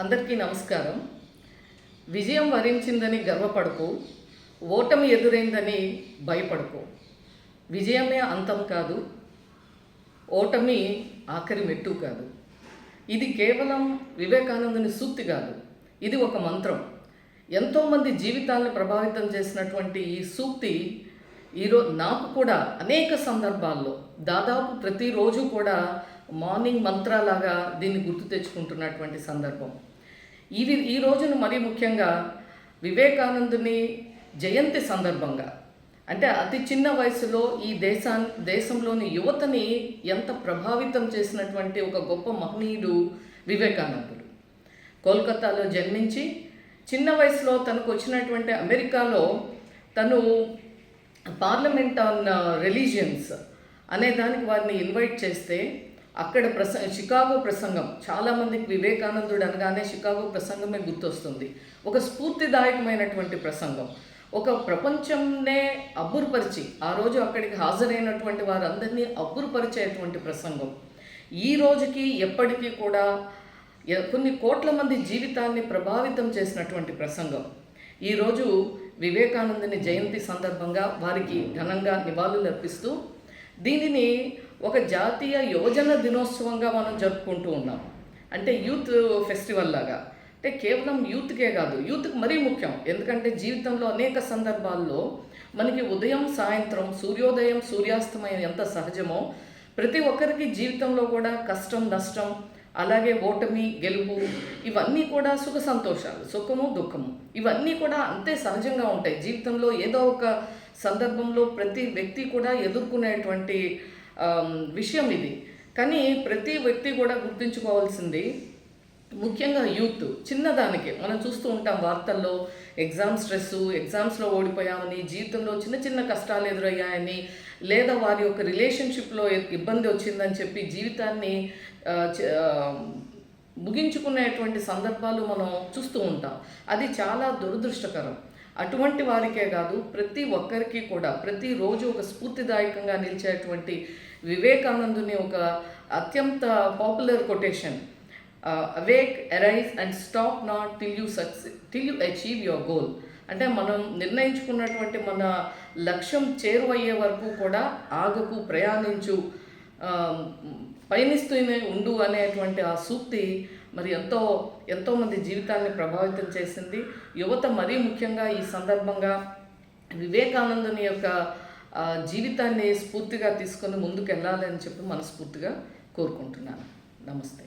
అందరికీ నమస్కారం. విజయం వరించిందని గర్వపడకు ఓటమి ఎదురైందని భయపడకు. విజయమే అంతం కాదు ఓటమి ఆఖరి మెట్టు కాదు. ఇది కేవలం వివేకానందుని సూక్తి కాదు ఇది ఒక మంత్రం. ఎంతోమంది జీవితాలను ప్రభావితం చేసినటువంటి ఈ సూక్తి ఈరోజు నాకు కూడా అనేక సందర్భాల్లో దాదాపు ప్రతిరోజు కూడా మార్నింగ్ మంత్రాలాగా దీన్ని గుర్తు తెచ్చుకుంటున్నటువంటి సందర్భం. ఇది ఈ రోజున మరీ ముఖ్యంగా వివేకానందుని జయంతి సందర్భంగా అంటే అతి చిన్న వయసులో ఈ దేశా దేశంలోని యువతని ఎంత ప్రభావితం చేసినటువంటి ఒక గొప్ప మహనీయుడు వివేకానందుడు. కోల్కతాలో జన్మించి చిన్న వయసులో తనకు వచ్చినటువంటి అమెరికాలో తను పార్లమెంట్ ఆన్ రిలీజియన్స్ అనే దానికి వారిని ఇన్వైట్ చేస్తే అక్కడ ప్రస షికాగో ప్రసంగం చాలామందికి వివేకానందుడు అనగానే షికాగో ప్రసంగమే గుర్తొస్తుంది. ఒక స్ఫూర్తిదాయకమైనటువంటి ప్రసంగం. ఒక ప్రపంచంనే అబ్బురుపరిచి ఆ రోజు అక్కడికి హాజరైనటువంటి వారందరినీ అబ్బురుపరిచేటువంటి ప్రసంగం. ఈ రోజుకి ఎప్పటికీ కూడా కొన్ని కోట్ల మంది జీవితాన్ని ప్రభావితం చేసినటువంటి ప్రసంగం. ఈరోజు వివేకానందుని జయంతి సందర్భంగా వారికి ఘనంగా నివాళులు అర్పిస్తూ దీనిని ఒక జాతీయ యువజన దినోత్సవంగా మనం జరుపుకుంటూ ఉన్నాం. అంటే యూత్ ఫెస్టివల్ లాగా. అంటే కేవలం యూత్కే కాదు యూత్కి మరీ ముఖ్యం. ఎందుకంటే జీవితంలో అనేక సందర్భాల్లో మనకి ఉదయం సాయంత్రం సూర్యోదయం సూర్యాస్తమయం ఎంత సహజమో ప్రతి ఒక్కరికి జీవితంలో కూడా కష్టం నష్టం అలాగే ఓటమి గెలుపు ఇవన్నీ కూడా సుఖ సంతోషాలు సుఖము దుఃఖము. ఇవన్నీ కూడా అంతే సహజంగా ఉంటాయి. జీవితంలో ఏదో ఒక సందర్భంలో ప్రతి వ్యక్తి కూడా ఎదుర్కొనేటువంటి విషయం ఇది. కానీ ప్రతి వ్యక్తి కూడా గుర్తుంచుకోవాల్సింది ముఖ్యంగా యూత్ చిన్నదానికి. మనం చూస్తూ ఉంటాం వార్తల్లో ఎగ్జామ్ స్ట్రెస్ ఎగ్జామ్స్లో ఓడిపోయామని జీవితంలో చిన్న చిన్న కష్టాలు ఎదురయ్యాయని లేదా వారి యొక్క రిలేషన్షిప్లో ఇబ్బంది వచ్చిందని చెప్పి జీవితాన్ని ముగించుకునేటువంటి సందర్భాలు మనం చూస్తూ ఉంటాం. అది చాలా దురదృష్టకరం. అటువంటి వారికే కాదు ప్రతి ఒక్కరికి కూడా ప్రతిరోజు ఒక స్ఫూర్తిదాయకంగా నిలిచేటువంటి వివేకానందుని ఒక అత్యంత popular quotation awake arise and stop not till you success till you achieve your goal అంటే మనం నిర్ణయించుకున్నటువంటి మన లక్ష్యం చేరువయ్యే వరకు కూడా ఆగకు ప్రయాణించు పయనిస్తూనే ఉండు అనేటువంటి ఆ సూక్తి మరి ఎంతో ఎంతోమంది జీవితాన్ని ప్రభావితం చేసింది. యువత మరీ ముఖ్యంగా ఈ సందర్భంగా వివేకానందుని యొక్క జీవితాన్ని స్ఫూర్తిగా తీసుకొని ముందుకు వెళ్ళాలని చెప్పి మనస్ఫూర్తిగా కోరుకుంటున్నాను. నమస్తే.